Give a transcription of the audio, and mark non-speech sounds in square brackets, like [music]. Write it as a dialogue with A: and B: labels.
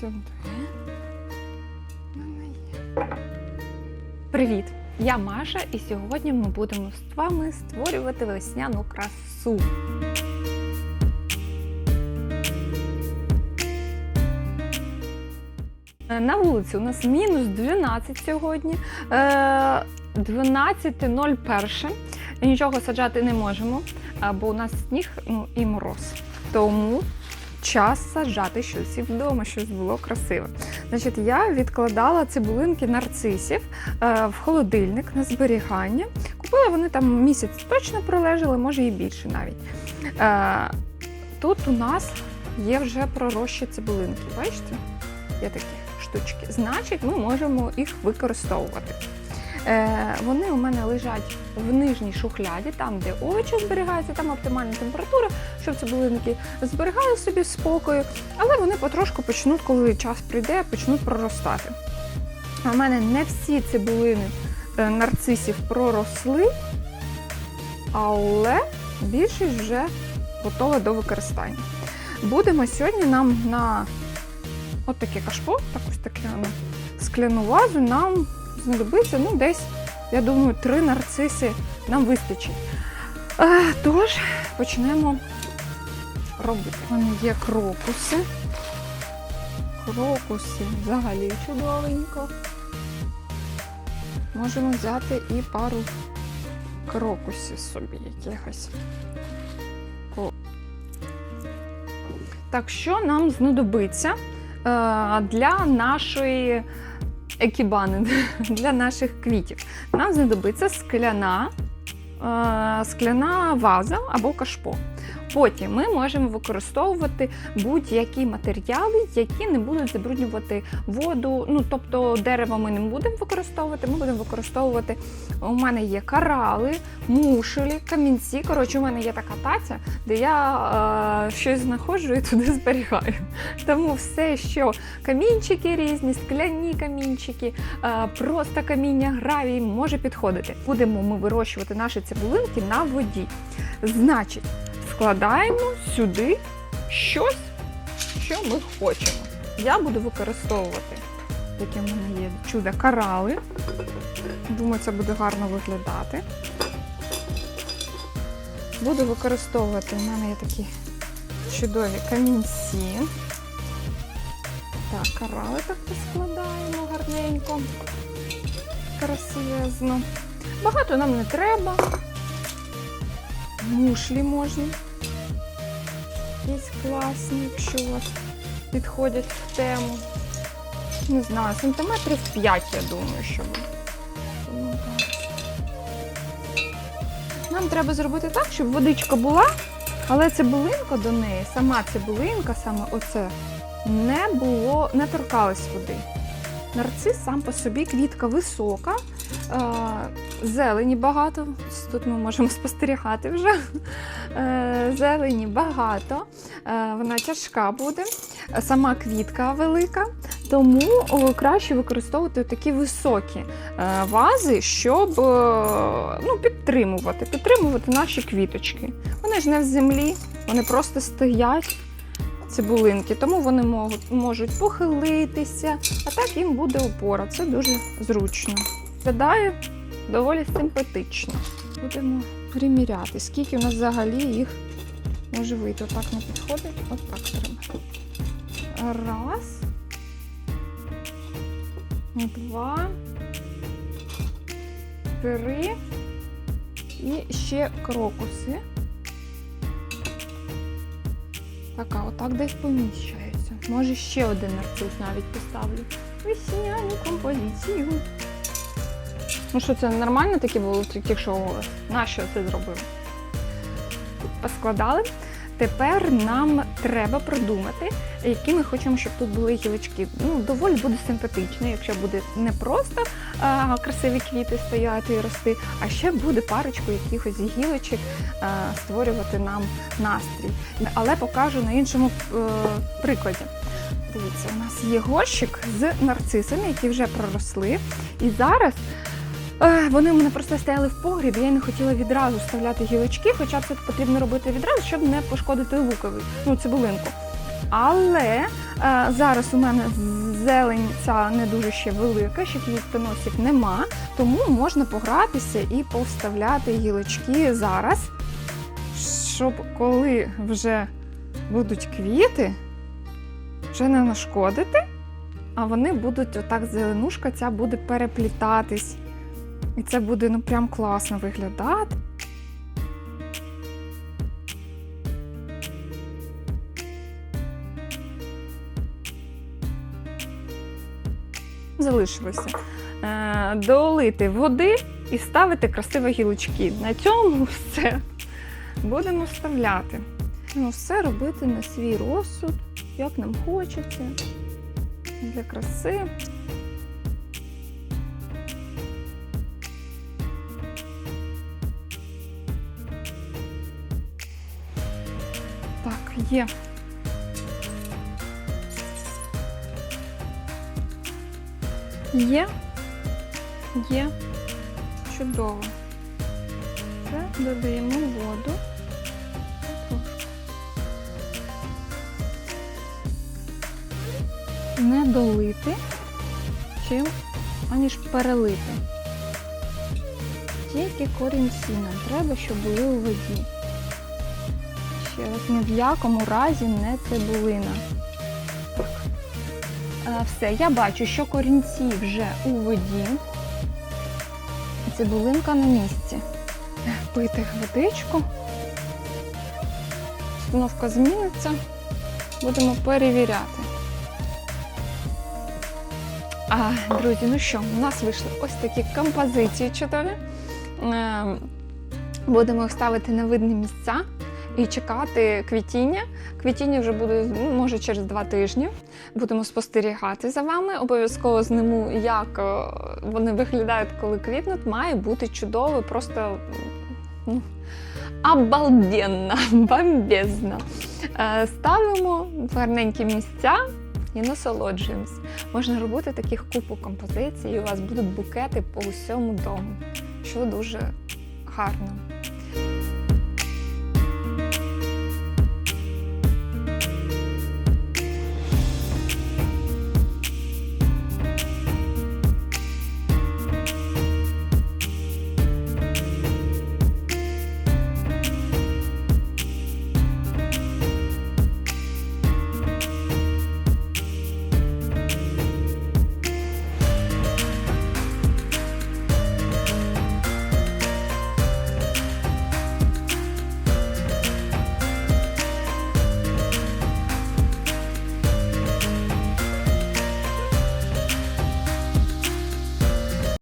A: сюди. Привіт! Я Маша, і сьогодні ми будемо з вами створювати весняну красу. Е, На вулиці у нас мінус 12 сьогодні. Е, 12.01. Нічого саджати не можемо, бо у нас сніг ну, і мороз. Тому час саджати щось вдома, щось було красиве. Значить, я відкладала цибулинки нарцисів е, в холодильник на зберігання. Купила вони там місяць точно пролежали, може і більше навіть. Е, тут у нас є вже пророщі цибулинки. Бачите? Є такі штучки. Значить, ми можемо їх використовувати. Е, вони у мене лежать в нижній шухляді, там, де овочі зберігаються, там оптимальна температура, щоб цибулинки зберігали собі спокою, але вони потрошку почнуть, коли час прийде, почнуть проростати. В мене не всі цибулини е, нарцисів проросли, але більшість вже готова до використання. Будемо сьогодні нам на от таке кашпо, так ось таке ну, скляну вазу, нам знадобиться ну, десь, я думаю, три нарциси нам вистачить. Тож почнемо робити. Мене є крокуси. Крокуси взагалі чудовенько. Можемо взяти і пару крокусів собі якихось. Так, що нам знадобиться е, для нашої екібани, для наших квітів? Нам знадобиться скляна, е, скляна ваза або кашпо. Потім ми можемо використовувати будь-які матеріали, які не будуть забруднювати воду. Ну, тобто дерево ми не будемо використовувати, ми будемо використовувати. У мене є карали, мушелі, камінці. Коротше, у мене є така таця, де я е, щось знаходжу і туди зберігаю. Тому все, що камінчики різні, скляні камінчики, е, просто каміння, гравій може підходити. Будемо ми вирощувати наші цибулинки на воді. Значить, вкладаємо сюди щось, що ми хочемо. Я буду використовувати, таке в мене є чудо карали. Думаю, це буде гарно виглядати. Буду використовувати, у мене є такі чудові камінці. Так, карали так поскладаємо гарненько, красивезно. Багато нам не треба. Мушлі можна. Якісь класні, якщо у вас підходять в тему. Не знаю, сантиметрів 5, я думаю, що буде. Нам треба зробити так, щоб водичка була, але цибулинка до неї, сама цибулинка, саме оце, не було, не торкалась води. Нарцис сам по собі квітка висока, зелені багато. Тут ми можемо спостерігати вже. Е, Зелені багато, е, вона тяжка буде, сама квітка велика, тому краще використовувати такі високі е, вази, щоб ну, підтримувати, підтримувати наші квіточки. Вони ж не в землі, вони просто стоять. Цибулинки, тому вони можуть похилитися, а так їм буде опора. Це дуже зручно. Виглядає доволі симпатично. Будемо приміряти, скільки у нас взагалі їх може вийти. Отак не підходить, отак треба. Раз. Два. Три. І ще крокуси. Така, отак десь поміщається. Може ще один нарцис навіть поставлю. Весняну композицію. Ну що, це нормально такі були тільки що нащо це зробив? Поскладали. Тепер нам треба продумати, які ми хочемо, щоб тут були гілочки. Ну, доволі буде симпатично, якщо буде не просто а, красиві квіти стояти і рости, а ще буде парочку якихось гілочок а, створювати нам настрій. Але покажу на іншому е, прикладі. Дивіться, у нас є горщик з нарцисами, які вже проросли. І зараз вони у мене просто стояли в погрібі, я не хотіла відразу вставляти гілочки, хоча це потрібно робити відразу, щоб не пошкодити луковий, ну, цибулинку. Але е, зараз у мене зелень ця не дуже ще велика, ще квітоносів нема, тому можна погратися і повставляти гілочки зараз, щоб коли вже будуть квіти, вже не нашкодити, а вони будуть отак, зеленушка ця буде переплітатись. І це буде ну прям класно виглядати. Залишилося е, долити води і ставити красиві гілочки. На цьому все будемо вставляти. Ну, все робити на свій розсуд, як нам хочеться, для краси. Є. Є. Є. Чудово. Це додаємо воду. Не долити, чим аніж перелити. Тільки корінці нам треба, щоб були у воді. Ні в якому разі не цибулина. Е, Все, я бачу, що корінці вже у воді. Цибулинка на місці. Пити водичку. Установка зміниться. Будемо перевіряти. А, друзі, ну що, у нас вийшли ось такі композиції чудові. Е, Будемо їх ставити на видні місця і чекати квітіння. Квітіння вже буде ну, може через два тижні. Будемо спостерігати за вами. Обов'язково зниму, як е, вони виглядають, коли квітнуть. Має бути чудово, просто ну, обалденно, [laughs] бомбезно. Е, Ставимо в гарненькі місця і насолоджуємось. Можна робити таких купу композицій, і у вас будуть букети по усьому дому, що дуже гарно.